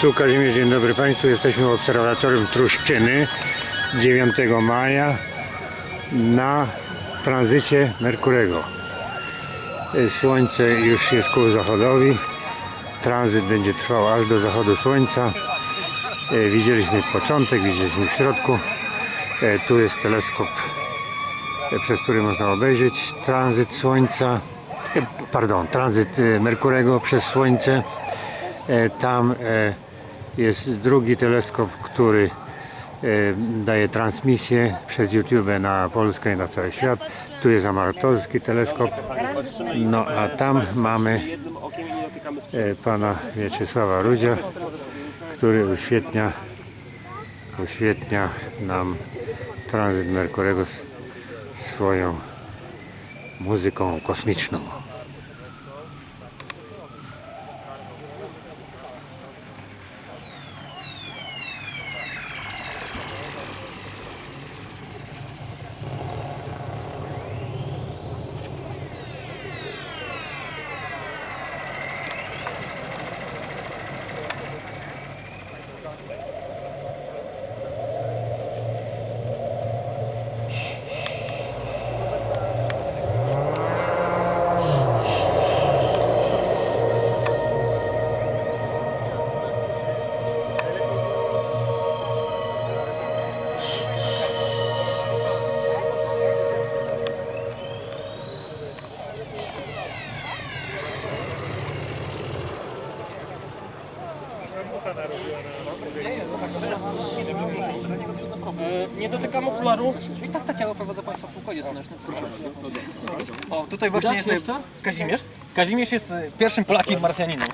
Tu Kazimierz, dzień dobry Państwu. Jesteśmy w obserwatorium Truszczyny 9 maja na tranzycie Merkurego. E, Słońce już jest ku zachodowi. Tranzyt będzie trwał aż do zachodu słońca. E, Widzieliśmy początek, widzieliśmy w środku. E, Tu jest teleskop, przez który można obejrzeć tranzyt Słońca. Pardon, tranzyt Merkurego przez Słońce. Tam jest drugi teleskop, który e, daje transmisję przez YouTube na Polskę i na cały świat. Tu jest amatorski teleskop. No a tam mamy e, pana Mieczysława Rudzia, który uświetnia, uświetnia nam tranzyt Merkurego swoją muzyką kosmiczną. Nie dotykam okularu. I tak, tak, ja prowadzę Państwa w pokoju słonecznym. Proszę. O, tutaj właśnie jest? Kazimierz. Kazimierz jest e, pierwszym Polakiem Marsjaninem.